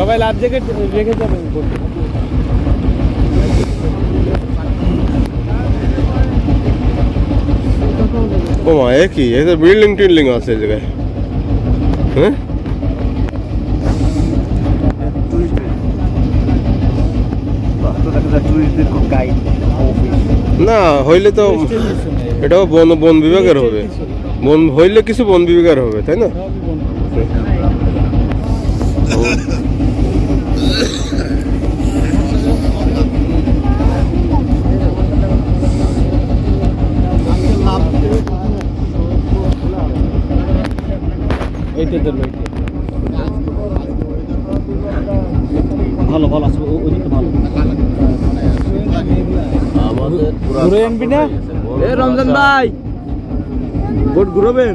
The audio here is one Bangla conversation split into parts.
সবাই লাভ জ্যাকেট রেখে যাবেন ও মা এ কি? এ তো বিল্ডিং টিল্ডিং আছে এই জায়গায়। হ্যাঁ? না হইলে তো এটাও বন বন বিভাগের হবে। বন হইলে কিছু বন বিভাগের হবে তাই না এইটা ধরবে ভালো ভালো আছে ভালো। ঘুরে আনবি না? এ রমজান ভাই! বোট ঘুরবেন?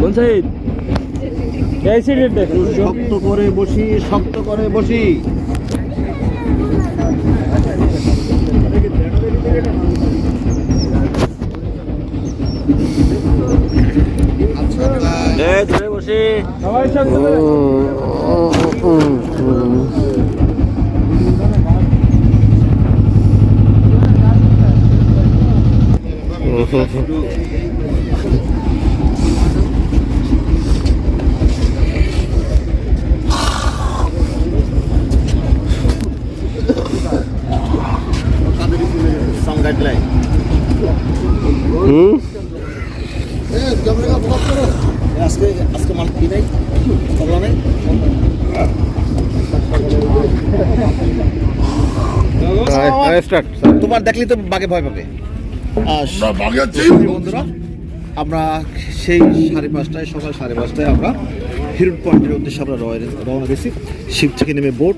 কোন সাইড? এই সিলেটে শক্ত করে বসি শক্ত করে বসি। এই ধরে বসি সবাই সঙ্গে করে। সাম গাইডলাইন হুম আজকে আজকে মাল কি নাই কমলা নাই স্টার্ট তোমার দেখলে তো বাঘে ভয় পাবে। বন্ধুরা আমরা সেই সাড়ে পাঁচটায় সকাল সাড়ে পাঁচটায় আমরা হিরুন পয়েন্টের উদ্দেশ্যে আমরা রওনা- রওনা দিয়েছি। শিব থেকে নেমে বোট।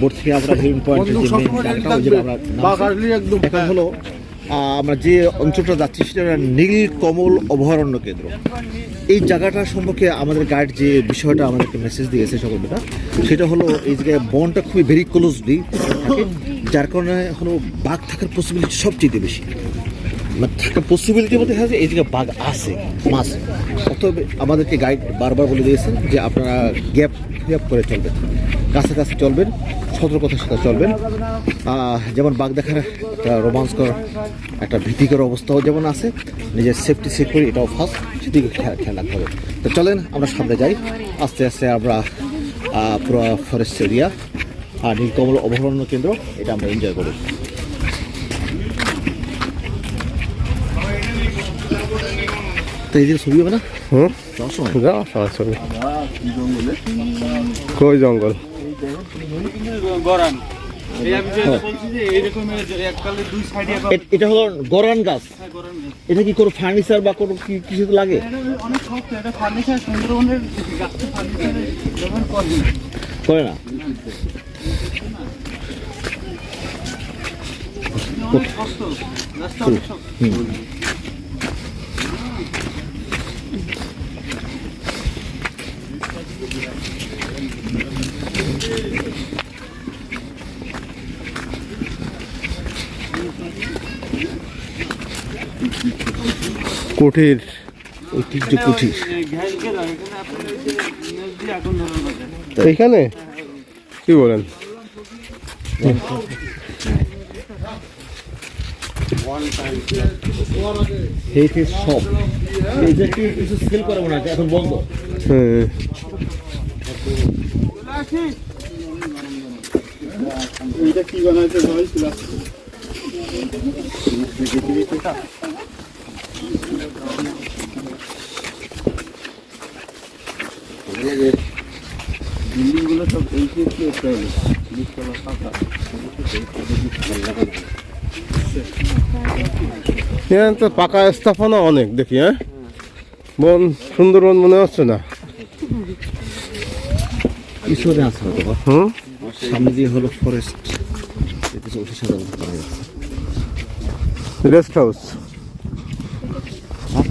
বোট থেকে আমরা হিরুন পয়েন্টের যে মেন জায়গাটা ওই জায়গায় আমরা এখন হলো আমরা যে অঞ্চলটা যাচ্ছি সেটা নীল কমল অভয়ারণ্য কেন্দ্র। এই জায়গাটা সম্পর্কে আমাদের গাইড যে বিষয়টা আমাদেরকে মেসেজ দিয়েছে সকলটা, সেটা হলো এই জায়গায় বনটা খুবই ভেরি ক্লোজলি যার কারণে হলো বাঘ থাকার পসিবিলিটি সবচেয়ে বেশি। মানে থাকার পসিবিলিটি বলতে হয় যে এই জায়গায় বাঘ আছে, মাছ। অতএব আমাদেরকে গাইড বারবার বলে দিয়েছেন যে আপনারা গ্যাপ গ্যাপ করে চলবেন, কাছাকাছি চলবেন। সতর্কতার সাথে চলবেন। যেমন বাঘ দেখার একটা রোমাঞ্চকর একটা ভীতিকর অবস্থাও যেমন আছে নিজের সেফটি সিকিউরিটি এটাও ফার্স্ট সেদিকে খেয়াল খেয়াল রাখতে হবে। তো চলেন আমরা সামনে যাই। আস্তে আস্তে আমরা পুরো ফরেস্ট এরিয়া আর নীলকমল অভয়ারণ্য কেন্দ্র এটা আমরা এনজয় করি। তো এই যে ছবি হবে না? হুম? যাওয়ার সময়? কই জঙ্গল গরান এই আমি যে বলছি যে এইরকম এককালে দুই সাইডে এ- এটা হলো গরান গাছ। এটা কি কোনো ফার্নিচার বা কোনো কিছু লাগে? অনেক শক্ত এটা ফার্নিচার সুন্দরবনের গাছটা ফার্নিচার ব্যবহার করবে করে না অনেক শক্ত কুঠির ঐতিহ্য কুঠির এখানে কি বলেন? সব কি কিছু সেল করে এখন বন্ধ হ্যাঁ। এইটা কি বানাইতে সবাই ছিল বিল্ডিংগুলো সব এই নিচতলা এখানে তো পাকা স্থাপনা অনেক দেখি হ্যাঁ? বন সুন্দরবন মনে হচ্ছে না? পিছনে আছে হুম? সামনে দিয়ে হলো ফরেস্ট রেস্ট হাউস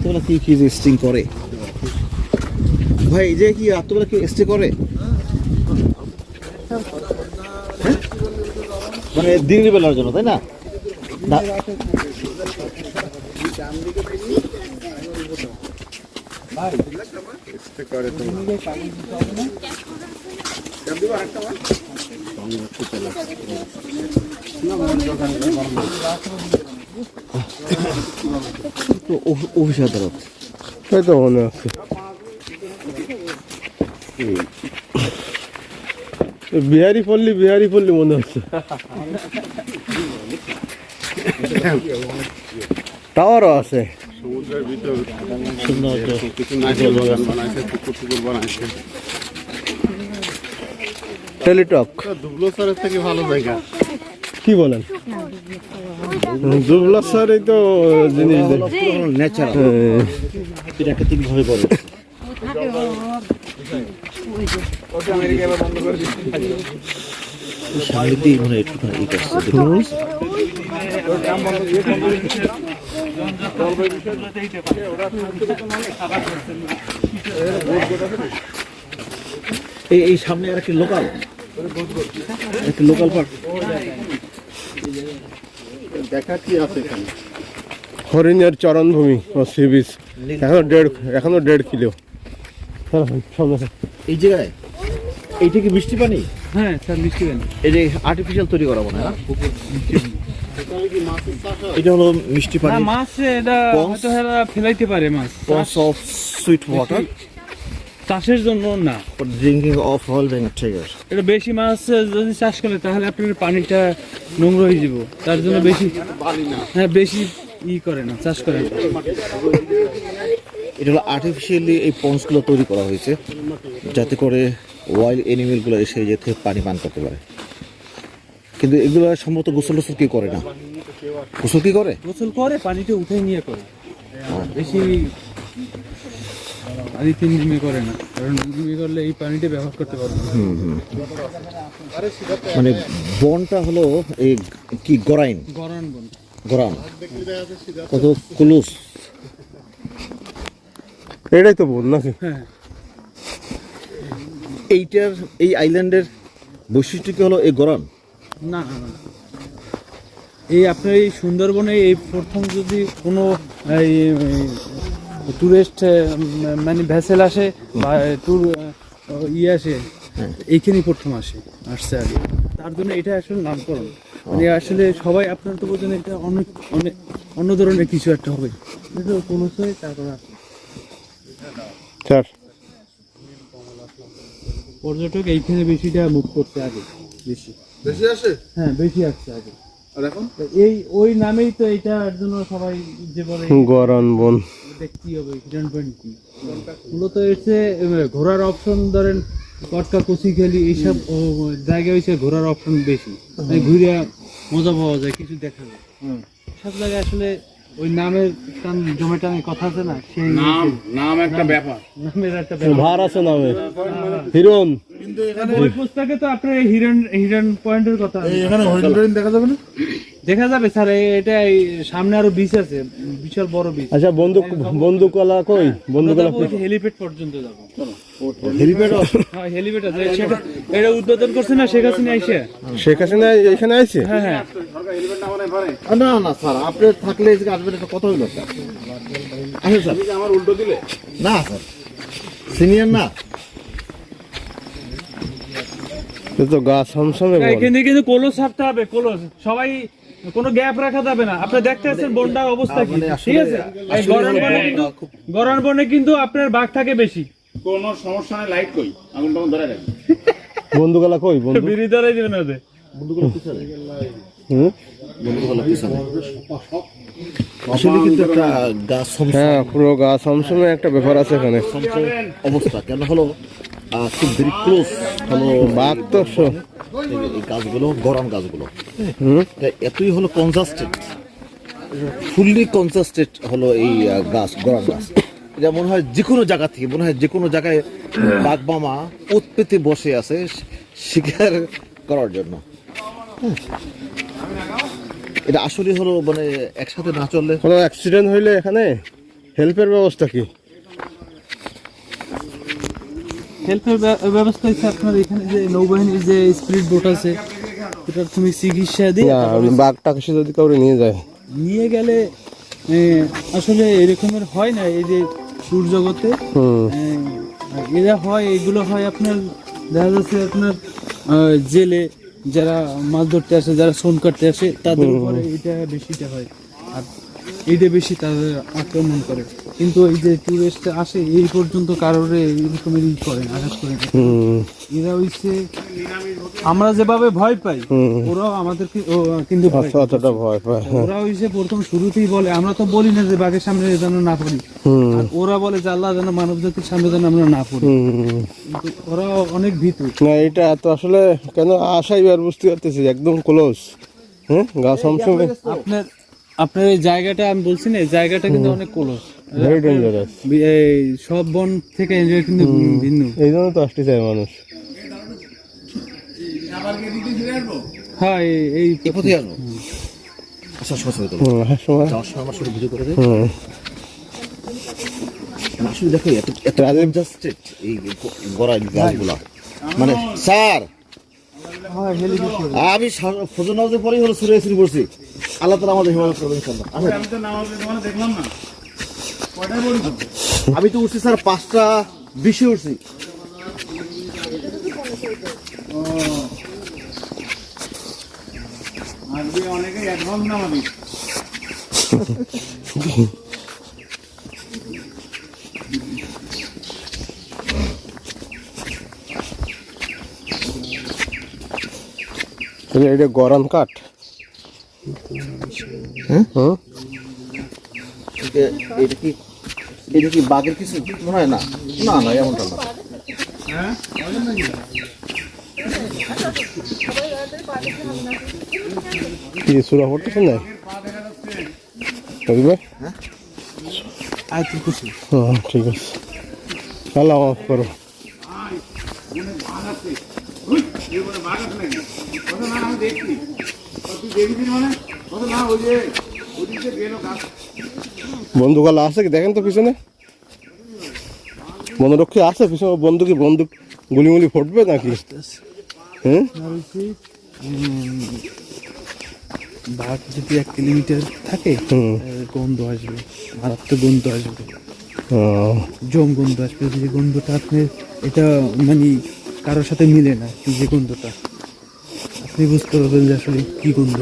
রাত্রেবেলা কি কি যে স্টিং করে? ভাই, এই যে কি রাত্রেবেলা কি স্টে করে? হ্যাঁ? মানে দিনের বেলার জন্য, তাই না? না- তো অফ- অফিস আদালত তাই তো মনে হচ্ছে এ বিহারি পল্লী বিহারি পল্লী মনে হচ্ছে টাওয়ারও আছে সমুদ্রের ভিতর সুন্দর কিছু নারকেল বাগান বানাইছে পুকুর টুকুর বানাইছে টেলিটক দুবলো স্যারের থেকে ভালো জায়গা। কি বলেন? দুবলা স্যার এই তো জিনিস দেখ- ন্যাচারাল হ্যাঁ, প্রাকৃতিক ভাবে করে সামনে দিয়ে ই করছে দেখুন। এই এই সামনে আর একটি লোকাল একটি লোকাল পার্ক দেখা কি আছে এখানে? হরিণের চরণভূমি ও সি বিচ এখনও দেড় এখনও দেড় কিলো। হ্যাঁ, সব এই জায়গায়? এইটা কি বৃষ্টি পানি? হ্যাঁ স্যার মিষ্টি কেন এই যে আর্টিফিশিয়াল তৈরি করা মনে হয় এটা হলো মিষ্টি পানি। মাছ এটা হয়তো ফেলাইতে পারে মাছ। পন্স অফ সুইট ওয়াটার চাষের জন্য না। ড্রিঙ্কিং অফ অয়েল টাইগার এটা বেশি মাছ যদি চাষ করে তাহলে আপনার পানিটা নোংরা হয়ে যাব। তার জন্য বেশি হ্যাঁ বেশি ই করে না চাষ করে না। এটা হলো আর্টিফিশিয়ালি এই পন্সগুলো তৈরি করা হয়েছে যাতে করে ওয়াইল্ড এনিমেলগুলো এসে যে থেকে পানি পান করতে পারে। কিন্তু এগুলো সম্ভবত গোসল টোসল কি করে না? গোসল কি করে? গোসল করে পানিটা উঠে নিয়ে করে। বেশি পানি তিন দিনে করে না কারণ দিনে করলে এই পানিটা ব্যবহার করতে পারবে না। মানে বনটা হলো এই কি গরাইন? গরম বন। গরান। কত কুলুস। এটাই তো বল নাকি? হ্যাঁ। এইটার এই আইল্যান্ডের বৈশিষ্ট্য কি হলো এই গরান? না না এই আপনার এই সুন্দরবনে এই প্রথম যদি কোনো এই টুরিস্ট মানে ভ্যাসেল আসে বা ট্যুর ইয়ে আসে এইখানেই প্রথম আসে আসছে আগে। তার জন্য এটা আসলে নামকরণ। মানে আসলে সবাই আপনার তো বোঝেন এটা অনেক অনেক অন্য ধরনের কিছু একটা হবে। এটা কোনো তারপর। স্যার। পর্যটক এইখানে বেশিটা মুখ করতে আগে বেশি। বেশি আসে? হ্যাঁ বেশি আসছে আগে। আর এখন? এই ওই নামেই তো এটার জন্য সবাই যে বলে গরন বন। এটা কি হবে হিডেন পয়েন্ট কি? মূলত এসে ঘোরার অপশন ধরেন কটকা কুচি খেলি এইসব জায়গায় হচ্ছে ঘোরার অপশন বেশি। ঘুরিয়া ঘুরে মজা পাওয়া যায় কিছু দেখা যায়। সব জায়গায় আসলে ওই নামের টান জমে টানের কথা আছে না? সেই নাম নাম একটা ব্যাপার। নামের একটা ব্যাপার। ভার আছে নামে। হিরন ওই পুস্তকে তো আপনার হিডেন হিডেন পয়েন্টের কথা এখানে হরিণ দেখা যাবে না? দেখা যাবে স্যার এটা সামনে আরও বিচ আছে বিশাল বড় বিচ আচ্ছা বন্দুক বন্দুকলা কই? বন্দুকলা কই হেলিপ্যাড পর্যন্ত যাব। হেলিপ্যাড হ্যাঁ হেলিপ্যাড আছে। সেটা এটা উদ্বোধন করছে না শেখ হাসিনা এসে? শেখ হাসিনা এখানে আছে হ্যাঁ হ্যাঁ। না না স্যার আপনি থাকলে আসবেন একটা কথা হইল স্যার। আসেন স্যার। আমার উল্টো দিলে না স্যার। সিনিয়র না। তো গা সমসমে এখানে কিন্তু কলস ছাড়তে হবে কলস সবাই কোনো গ্যাপ রাখা যাবে না। আপনি দেখতে আছেন বনটার অবস্থা কি? মানে ঠিক আছে? গরম বনে কিন্তু গরম বনে কিন্তু আপনার বাঘ থাকে বেশি। কোনো সমস্যা নেই লাইট কই? আগুন টাগুন ধরে রাখি। বন্দুকলা কই বন্দুক বিড়ি ধরাই দেবেন ওদের। বন্ধুগুলো পিছনে। হুম? বন্ধুগুলো পিছনে। আসলে কিন্তু একটা গাছ হ্যাঁ পুরো গা সমসমে একটা ব্যাপার আছে এখানে। অবস্থা কেন হলো? খুব ভেরি ক্লোজ হলো। বাঘ এই- এই গাছগুলো গরম গাছগুলো। এতই হলো কনজাস্টেড ফুললি কনজাস্টেড হলো এই গাছ গরম গাছ। এটা মনে হয় যে কোনো জায়গা থেকে মনে হয় যে কোনো জায়গায় বাঘ মামা উৎপেতে বসে আছে শিকার করার জন্য। এটা আসলে হলো মানে একসাথে না চললে কোনো অ্যাক্সিডেন্ট হইলে এখানে হেল্পের ব্যবস্থা কি? হেল্পের ব্যবস্থা হচ্ছে আপনার এখানে যে নৌবাহিনীর যে স্পিড বোট আছে এটা তুমি চিকিৎসা দিয়ে না বাঘটাকে সে যদি কাউরে নিয়ে যায়। নিয়ে গেলে আসলে এরকমের হয় না এই যে সূর্যগতে এরা হয় এগুলো হয় আপনার দেখা যাচ্ছে আপনার আহ, জেলে যারা মাছ ধরতে আসে যারা সোন কাটতে আসে তাদের উপরে এটা বেশিটা হয়। এইটা বেশি তাদের আক্রমণ করে। কিন্তু এই যে টুরিস্ট আসে এই পর্যন্ত কারোর এরকমের ই করে আঘাত করে এরা হইছে আমরা যেভাবে ভয় পাই ওরাও আমাদেরকে কিন্তু আচ্ছা অতটা ভয় পায়। হ্যাঁ। ওরা হইছে প্রথম শুরুতেই বলে আমরা তো বলি না যে বাঘের সামনে যেন না পড়ি। ওরা বলে যে আল্লাহ যেন মানব জাতির সামনে যেন আমরা না পড়ি। ওরা অনেক ভীতু না এটা এত আসলে কেন আশাই আর বুঝতে পারতেছি একদম ক্লোজ হ্যাঁ গা সমসঙ্গে আপনার আপনার এই জায়গাটা আমি বলছি না এই জায়গাটা কিন্তু অনেক ভেরি ডেঞ্জারাস এই সব বন থেকে এটা কিন্তু ভিন্ন। এই জন্য তো আসতে চায় মানুষ। হ্যাঁ এই- এই এ কোথায় আসব। আসার সময় ছবি তোলো হুম আসার সময় যাওয়ার সময় আমার সাথে ভিডিও করে দেয় আসলে দেখো এত এত জাস্ট এই গড়াই গাছগুলা মানে স্যার! হ্যাঁ আমি পরেই হলো সুরে সুরি পড়ছি। আল্লাহ তালা আমাদের হেফাজত করবেন ইনশাল্লাহ আমি তো নামাজে দেখলাম না। আমি তো উঠছি স্যার পাঁচটা বিশে উঠছি। এটা গরম কাঠ? এটা- কি এটা কি বাঘের কিছু না না না এমনটা কি সুরা পড়তেছে না ঠিক আছে আল্লাহ মাফ করো দেখছি ও মানে কত না ওই যে বন্দুকালা আছে কি? দেখেন তো পিছনে। বনরক্ষী আছে পিছনে বন্দুক কি বন্দুক গুলি গুলি ফুটবে নাকি? হ্যাঁ? যদি এক কিলোমিটার থাকে। গন্ধ আসবে মারাত্মক গন্ধ আসবে। জম গন্ধ আসবে যে গন্ধটা আপনি এটা মানে কারোর সাথে মিলে না যে গন্ধটা। আপনি বুঝতে পারবেন যে আসলে কি গন্ধ।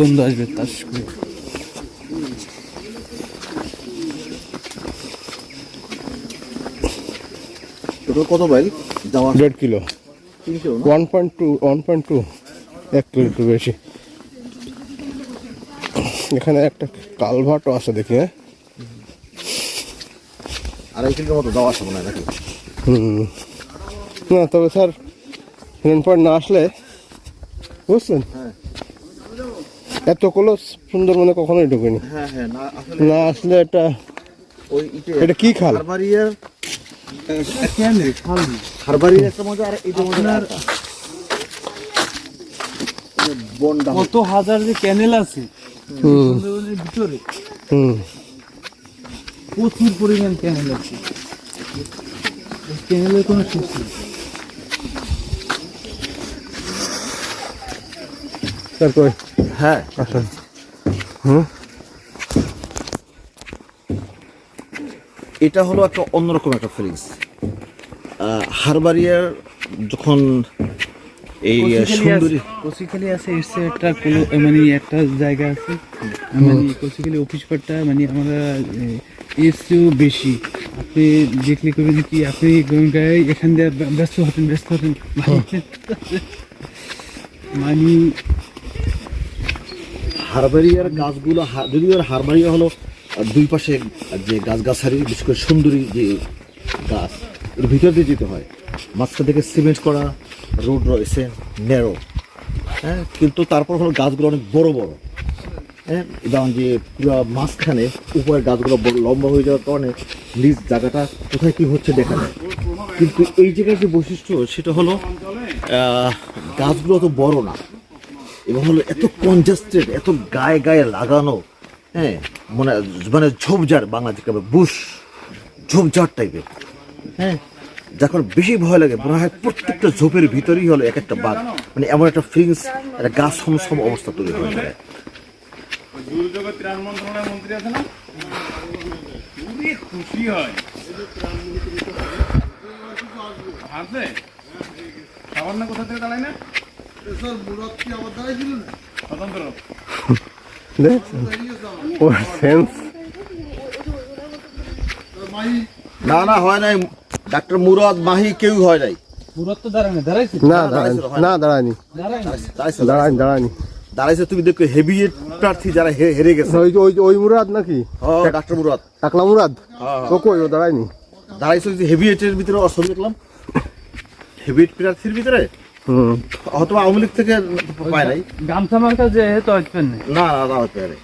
গন্ধ আসবে তার করে। কত বাইল যাওয়া দেড় kilo. One point two one point two এক বেশি। এখানে একটা কালভার্টও আছে দেখি হ্যাঁ? আড়াই কিলোর মতো যাওয়া আসা মনে হয় নাকি? হুম। না তবে স্যার রেন পয়েন্ট না আসলে বুঝছেন? হ্যাঁ। এত কলো সুন্দরবনে কখনোই ঢুকেনি। হ্যাঁ হ্যাঁ না আসলে না আসলে এটা ওই এটা কি খাল? হারবারিয়ার কেন খাল। হারবারিয়ার একটা মজা আর আপনার কত হাজার যে ক্যানেল আছে সুন্দরবনের ভিতরে। হুম। প্রচুর পরিমাণ ক্যানেল আছে। এই ক্যানেলের কোনো শেষ নেই। তারপরে হ্যাঁ। হুম। এটা হলো একটা অন্যরকম একটা ফিলিংস হারবারিয়ার যখন এই সুন্দরী কচিখালি আছে এসছে একটা কোনো- মানে একটা জায়গা আছে। মানে কচিখালি অফিস পাটটা মানে আমরা এসছেও বেশি। আপনি দেখলে করবেন কি আপনি গায়ে এখান দিয়ে ব্যস্ত হতেন ব্যস্ত হতেন। মানে হারবারিয়ার গাছগুলো যদিও হারবারিয়া হলো দুই পাশে যে গাছগাছালি, বিশেষ করে সুন্দরী যে গাছ, এর ভিতর দিয়ে যেতে হয়। মাঝখান থেকে সিমেন্ট করা রোড রয়েছে ন্যারো হ্যাঁ কিন্তু তারপর হলো গাছগুলো অনেক বড় বড়। হ্যাঁ যেমন যে পুরো মাঝখানে উপরের গাছগুলো লম্বা হয়ে যাওয়ার কারণে নিজ জায়গাটা কোথায় কী হচ্ছে দেখা যায়। কিন্তু এই জায়গার যে বৈশিষ্ট্য, সেটা হলো গাছগুলো তো বড় না। এবং হলো এত কনজাস্টেড এত গায়ে গায়ে লাগানো হ্যাঁ মানে মানে ঝোপঝাড়, বাংলা থেকে বুশ, ঝোপঝাড় টাইপের হ্যাঁ যখন বেশি ভয় লাগে। মনে হয় প্রত্যেকটা ঝোপের ভিতরেই হলো এক একটা বাঘ মানে এমন একটা ফিলিংস একটা গাছ সম সম অবস্থা তৈরি হয়ে যায়। খুশি হয় না? ওর সেন্স না না হয় নাই। ডাক্তার মুরাদ মাহি কেউ হয় নাই। দূরত্ব দাঁড়ানো দাঁড়াইছি? না দাঁড়ায়নি না দাঁড়ায়নি। দাঁড়ায়নি? দাঁড়ায়নি দাঁড়াইছে তুমি দেখো হেভি প্রার্থী যারা হে- হেরে গেছে। ওই ওই ওই মুরাদ নাকি? ও ডাক্তার মুরাদ। টাকলা মুরাদ? হ্যাঁ, কই ও দাঁড়ায়নি? দাঁড়াইছে যে হেভি এটের ভিতরে ছবি দেখলাম। হেভি প্রার্থীর ভিতরে? হুম। হয়তো বা আওয়ামী লীগ থেকে পায় নাই। গামছা মার্কা যে তো আসবেন না। না না না হতে পারে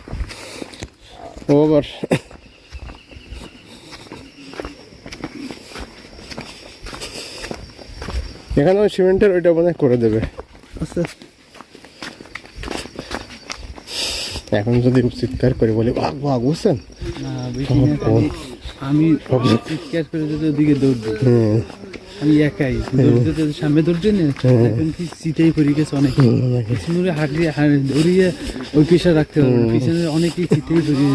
এখানে ওই সিমেন্টের ওইটা মনে করে দেবে। আচ্ছা। এখন যদি চিৎকার করে বলি বুঝছেন? আমি চিৎকার করে যদি ওদিকে দৌড় দিই। হুম। আমি একাই। সামনে দৌড়ছি না। এখন কি সিটাই পড়ে গেছে অনেক। পিছনে হাঁটিয়ে দৌড়িয়ে ওই পেশা রাখতে পারব পিছনে অনেকেই সিটাই পড়ে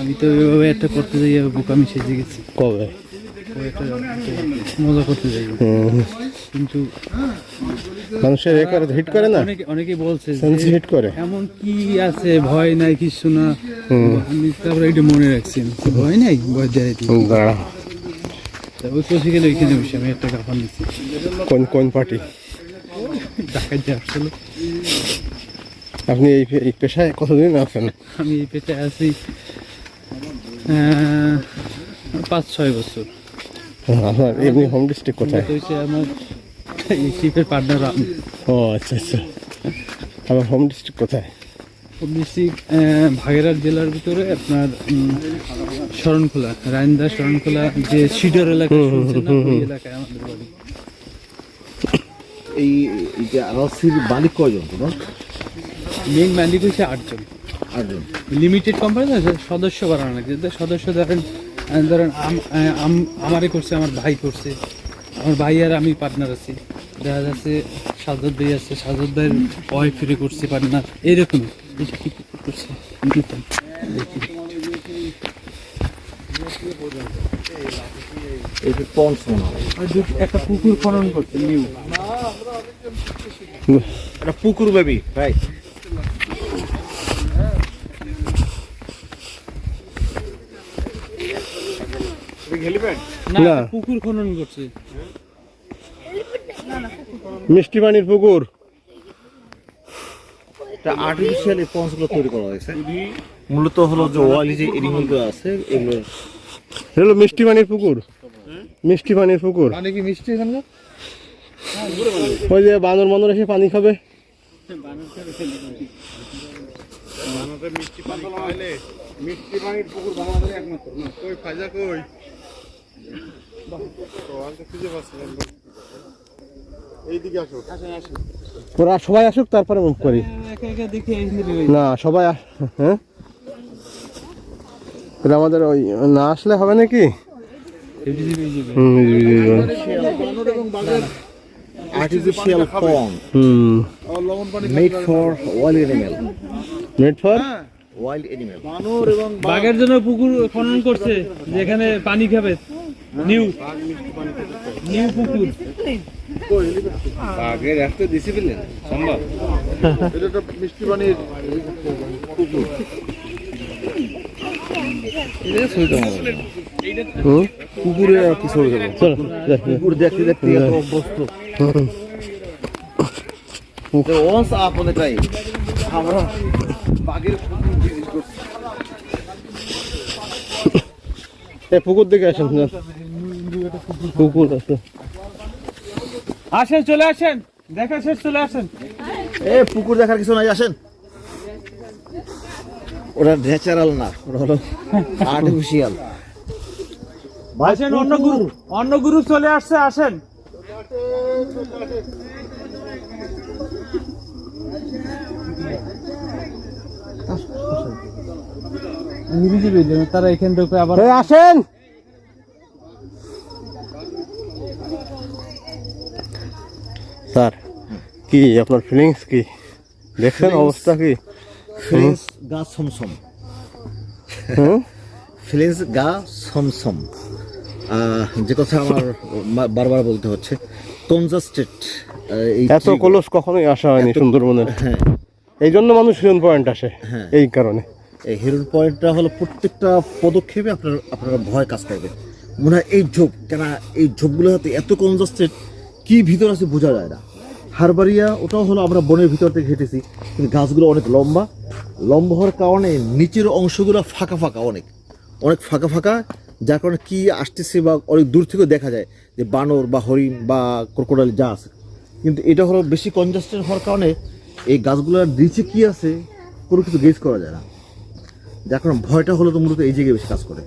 আমি তো ওইভাবে একটা করতে যাই বোকামি সেজে গেছি। কবে? মজা করতে যাই। কিন্তু মানুষের করে হিট করে না? অনেকে অনেকে বলছে হিট করে। এমন কি আছে? ভয় নাই কিছু না। আমি তারপরে এটা মনে রাখছি ভয় নাই? ভয় দেয় দাঁড়া। ওই পৌঁছে গেলে ওইখানে বসে আমি একটা দিচ্ছি কোন কোন পার্টি? ঢাকায় যে আসলে। আপনি এই এই পেশায় কতদিন আছেন? আমি এই পেটে আছি পাঁচ ছয় বছর। এমনি হোম ডিস্ট্রিক্ট কোথায়? হচ্ছে আমার এই শিপের পার্টনার ও আচ্ছা আচ্ছা। আমার হোম ডিস্ট্রিক্ট কোথায়? ডিস্ট্রিক্ট ভাগেরহাট জেলার ভিতরে আপনার শরণখোলা রায়ন্দা শরণখোলা যে সিডর এলাকা শুনছেন এলাকায় আমাদের বাড়ি। এই মালিক কয়জন তোমার? মেইন মালিক হচ্ছে আটজন। আটজন। লিমিটেড কোম্পানি না সদস্য বাড়ানো লাগে যে সদস্য ধরেন ধরেন আম- আহ, আম- আমারে করছে আমার ভাই করছে। আমার ভাই আর আমি পার্টনার আছি। দেখা যাচ্ছে সাজদ ভাই আছে সাজদ ভাইয়ের ওয়াইফ ফিরে করছে পার্টনার এইরকম একটা পুকুর খনন নিউ এটা পুকুর বেবি ভাই না। একটা পুকুর খনন করছে মিষ্টি পানির পুকুর এটা আর্টিফিশিয়াল এই পঞ্চগুলো তৈরি করা হয়েছে। মূলত হলো যে ওয়ালি যে এনিমেলগুলো আছে এগুলো হলো মিষ্টি পানির পুকুর। মিষ্টি পানির পুকুর। মানে কি মিষ্টি এখানে ওই যে বানর বানর এসে পানি খাবে। মিষ্টি পানি পানির পুকুর বাংলাদেশে একমাত্র। না কই ফাজা কই? এইদিকে আসো। ওরা সবাই আসুক তারপরে মুখ করি। একা একা দেখে এখানে না সবাই হ্যাঁ? আমাদের ওই না আসলে হবে নাকি? হুম এই যে- এই যে- artificial pond hmm. Made for wild animal made for wild animal বাঘের জন্য পুকুর খনন করছে যেখানে পানি খাবে। নিউ নিউ পুকুর। বাঘের একটা ডিসিপ্লিন সম্ভব? এটা তো মিষ্টি পানির হুম পুকুরে কি দেখতে দেখতে আমরা বাঘের দিকে আসেন না। পুকুর আছে। আসেন চলে আসেন। দেখা শেষ চলে আসেন। এ পুকুর দেখার কিছু নাই আসেন। ওটা ন্যাচারাল না ওটা হলো আর্টিফিশিয়াল আসেন অন্য গ্রুপ অন্য গ্রুপ চলে আসছে আসেন। তারা এখান থেকে আবার আসেন। স্যার কি আপনার ফিলিংস কি? দেখছেন অবস্থা কি? ফিলিংস গা সমসম? ফিলিংস গা সমসম যে কথা আমার বারবার বলতে হচ্ছে। কনজাস্টেড এই এত কলস কখনোই আসা হয়নি সুন্দরবনের। হ্যাঁ। এই জন্য মানুষ হিরন পয়েন্ট আসে হ্যাঁ। এই কারণে। এই হিরোর পয়েন্টটা হলো প্রত্যেকটা পদক্ষেপে আপনার আপনার ভয় কাজ করবে। মনে হয় এই ঝোপ কেন এই ঝোপগুলো হাতে এত কনজাস্টেড কি ভিতর আছে বোঝা যায় না। হারবারিয়া, ওটাও হলো আমরা বনের ভিতর থেকে হেঁটেছি, কিন্তু গাছগুলো অনেক লম্বা। লম্বা হওয়ার কারণে নিচের অংশগুলো ফাঁকা ফাঁকা অনেক। অনেক ফাঁকা ফাঁকা, যার কারণে কি আসতেছে বা অনেক দূর থেকেও দেখা যায় যে বানর বা হরিণ বা ক্রোকোডাইল যা আছে। কিন্তু এটা হলো বেশি কনজাস্টেড হওয়ার কারণে এই গাছগুলোর নিচে কি আছে কোনো কিছু গেজ করা যায় না। যার কারণে ভয়টা হলো তো মূলত এই জায়গায় বেশি কাজ করে।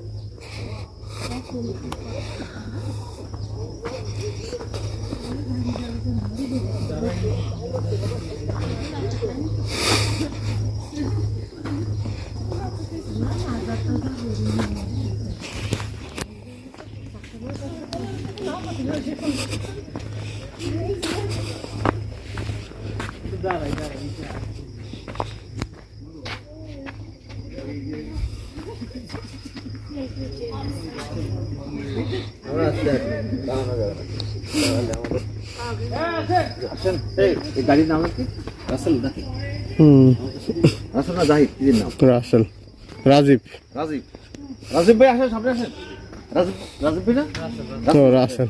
গাড়ির নাম কি রাসেল নাকি হুম রাসেল না জাহিদ কি নাম রাসেল রাজীব। রাজীব। রাজীব ভাই আসেন সামনে আসেন। রাজীব রাজীব ভাই না? রাসেল।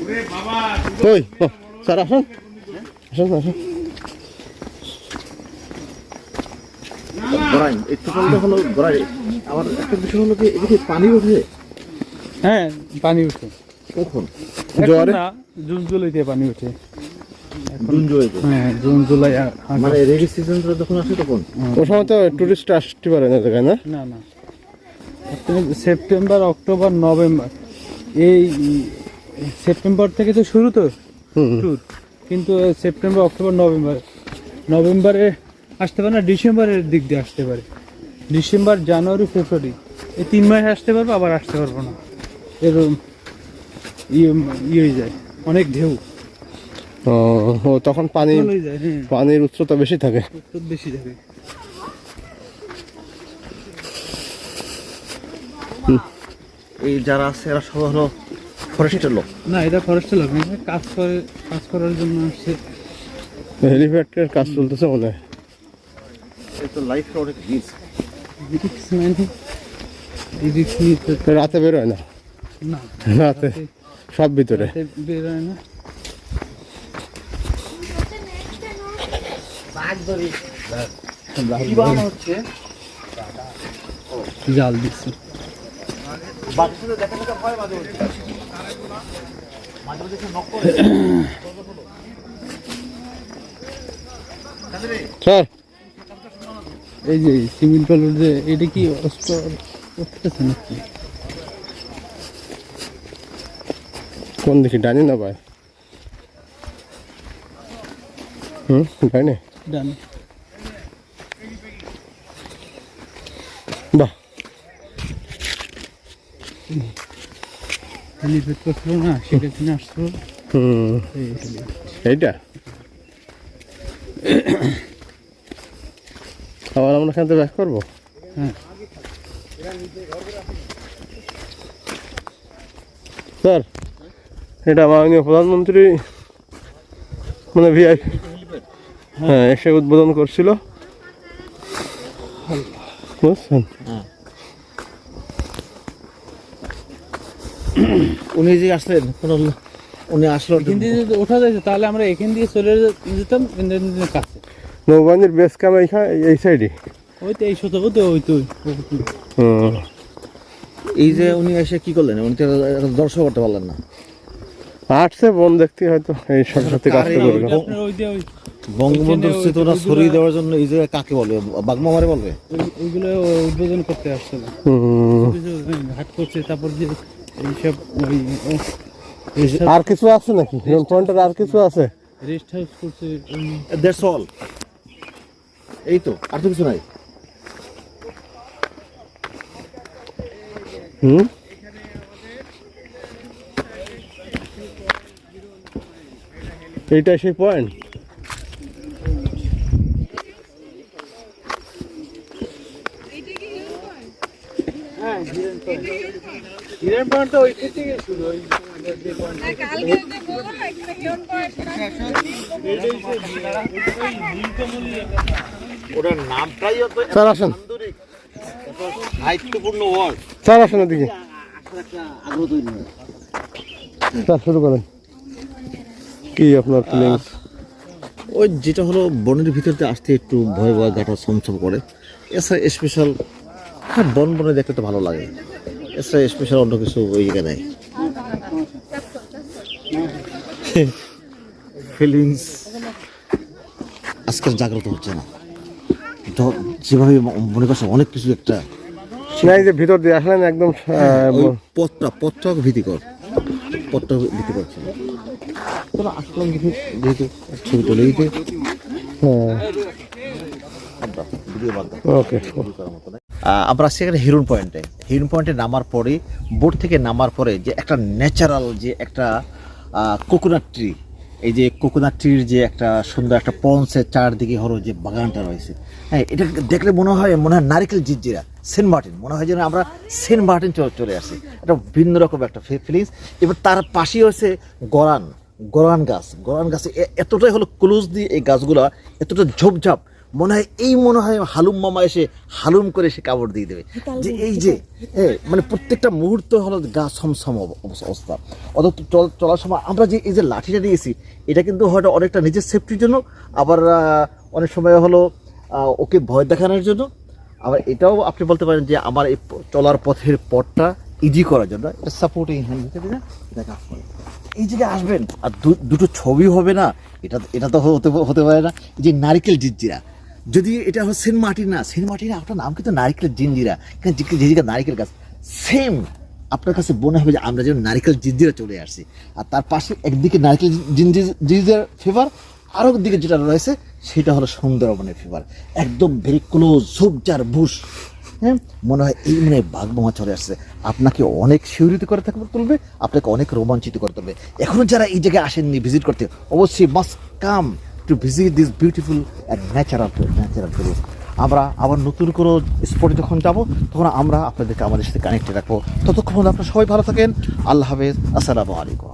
ওরে বাবা ওই ও, স্যার আসুন। আসুন আসুন। গড়াই একটু করলে হলো গড়াই আমার একটা বিষয় হলো যে এদিকে পানি ওঠে হ্যাঁ পানি ওঠে কখন? জোয়ারে? না জুন জুলাইতে পানি ওঠে। জুন জুলাই হ্যাঁ জুন জুলাই আগস্ট। মানে রেডি সিজনটা যখন আসে তখন? ও সময় তো টুরিস্ট আসতে পারে না জায়গায় না? না না। সেপ্টেম্বর অক্টোবর নভেম্বর এই সেপ্টেম্বর থেকে তো শুরু তো ট্যুর কিন্তু সেপ্টেম্বর অক্টোবর নভেম্বর নভেম্বরে আসতে পারে না ডিসেম্বরের দিক দিয়ে আসতে পারে। ডিসেম্বর জানুয়ারি ফেব্রুয়ারি এই তিন মাস আসতে পারব আবার আসতে পারব না। এরকম। ইয়ে ইয়ে হয়ে যায়। অনেক ঢেউ। ও, ও তখন পানি হয়ে যায় পানির উচ্চতা বেশি থাকে। বেশি থাকে। এই যারা আছে এরা সব হলো ফরেস্টের লোক। না এটা ফরেস্টে লোক কাজ করে কাজ করার জন্য আসছে। হেলিপ্যাডের কাজ চলতেছে হয়। তো লাইফের অনেক রিস্ক মানে রাতে বেরোয় না? না রাতে সব ভিতরে। জাল দিচ্ছে। স্যার এই যে সিভিল কলর যে এটা কি অস্ত্র করতেছে নাকি? কোন দেখি ডানি না ভাই হুম ডাইনে ডান। বাহ। হেলিপ্যাড করছিল না সেটা কিনে আসছিল হুম। এইটা? আবার আমরা এখান থেকে ব্যাক করব? হ্যাঁ। স্যার এটা মাননীয় প্রধানমন্ত্রী মানে ভিআই হ্যাঁ এসে উদ্বোধন করছিল। বুঝছেন? উনি যে আসলেন কোনো উনি আসলো এখান দিয়ে যদি ওঠা যায় তাহলে আমরা এখান দিয়ে চলে যেতাম ইন্দ্রেন্দ্রের কাছে। নৌবাহিনীর বেস ক্যাম্প এইখানে এই সাইডে ওই তো এই শতক তো ওই তো এই যে উনি এসে কি করলেন? উনি দর্শক করতে পারলেন না। আসছে বন দেখতে হয়তো এই সাথে সাথে কাজটা কারে- করল আপনার ওই যে ওই বঙ্গবন্ধুর চেতনা ছড়িয়ে দেওয়ার জন্য এই যে কাকে বলবে বাগমামারে বলবে? ওইগুলো উদ্বোধন করতে আসছে না। হুম। কিছু হাট করছে তারপর যে এইসব ওই আর কিছু আছে নাকি? হিরন পয়েন্টের আর কিছু আছে? রেস্ট হাউস করছে দ্যাটস অল এই তো আর তো কিছু নাই। হুম এইটা সেই পয়েন্ট হিরেন পয়েন্ট তো ওইখান থেকে শুরু ওই যে point কালকে যে বললাম না এখানে সেই পয়েন্ট ওটার নামটাই হতো স্যার আসেন। সাহিত্যপূর্ণ ওয়ার্ড স্যার আসেন আগ্রহ তৈরি স্যার শুরু করেন। কি আপনার ফিলিংস ওই যেটা হলো বনের ভিতরতে আসতে একটু ভয় ভয় গাটা ছমছম করে। এছাড়া স্পেশাল হ্যাঁ বন বনে দেখতে তো ভালো লাগে। এছাড়া স্পেশাল অন্য কিছু ওই জায়গায় নেই ফিলিংস আজকাল জাগ্রত হচ্ছে না। যেভাবে মনে করছে অনেক কিছু একটা না যে ভিতর দিয়ে আসলেন একদম পথটা পথটা ভীতিকর। আসলাম যেহেতু ছবি তুলে দিতে। হ্যাঁ। আমরা সেখানে হিরন পয়েন্টে হিরুন পয়েন্টে নামার পরে বোট থেকে নামার পরে যে একটা ন্যাচারাল যে একটা কোকোনাট ট্রি এই যে কোকোনাট ট্রির যে একটা সুন্দর একটা পন্সের চারদিকে হলো যে বাগানটা রয়েছে। হ্যাঁ এটা দেখলে মনে হয় মনে হয় নারিকেল জিজ্জিরা সেন্ট মার্টিন। মনে হয় যেন আমরা সেন্ট মার্টিন চলে আসি একটা ভিন্ন রকম একটা ফিলিংস এবার তার পাশেই হচ্ছে গরান গরান গাছ। গরান গাছে এতটাই হলো ক্লোজ দিয়ে এই গাছগুলো, এতটা ঝোপঝাপ। মনে হয় এই মনে হয় হালুম মামা এসে হালুম করে এসে কাপড় দিয়ে দেবে। যে এই যে হ্যাঁ মানে প্রত্যেকটা মুহূর্ত হলো গা সমসম অব- অবস্থা। অত চলার সময় আমরা যে এই যে লাঠিটা নিয়েছি এটা কিন্তু হয়তো অনেকটা নিজের সেফটির জন্য আবার অনেক সময় হলো ওকে ভয় দেখানোর জন্য। আবার এটাও আপনি বলতে পারেন যে আমার এই চলার পথের পথটা ইজি করার জন্য। এটা সাপোর্টিং হ্যান্ড হিসেবে এটা কাজ করে। এই জায়গায় আসবেন আর দুটো ছবি হবে না এটা এটা তো হতে হতে পারে না। যে নারকেল জিঞ্জিরা যদি এটা হলো সেন্ট মার্টিন, না, সেন্ট মার্টিন আপনার নাম কিন্তু নারকেল জিঞ্জিরা যে জায়গায় গাছ? সেম আপনার কাছে মনে হবে যে আমরা যেন নারিকেল জিঞ্জিরা চলে আসছি। আর তার পাশে একদিকে নারকেল জিঞ্জিরার ফেভার আরও দিকে যেটা রয়েছে, সেটা হলো সুন্দরবনের ফেভার একদম ভেরি ক্লোজ ঝোপঝাড় বুশ হ্যাঁ মনে হয় এই মনে বাঘবোমা চলে আসছে। আপনাকে অনেক শিহরিত করে থাকবে, তুলবে, আপনাকে অনেক রোমাঞ্চিত করে তুলবে। এখনও যারা এই জায়গায় আসেননি ভিজিট করতে, অবশ্যই must come to visit this beautiful and natural natural place আমরা আবার নতুন কোনো স্পটে যখন যাব, তখন আমরা আপনাদেরকে আমাদের সাথে কানেক্টে রাখব। ততক্ষণ আপনারা সবাই ভালো থাকেন। আল্লাহ হাফেজ। আসসালামু আলাইকুম।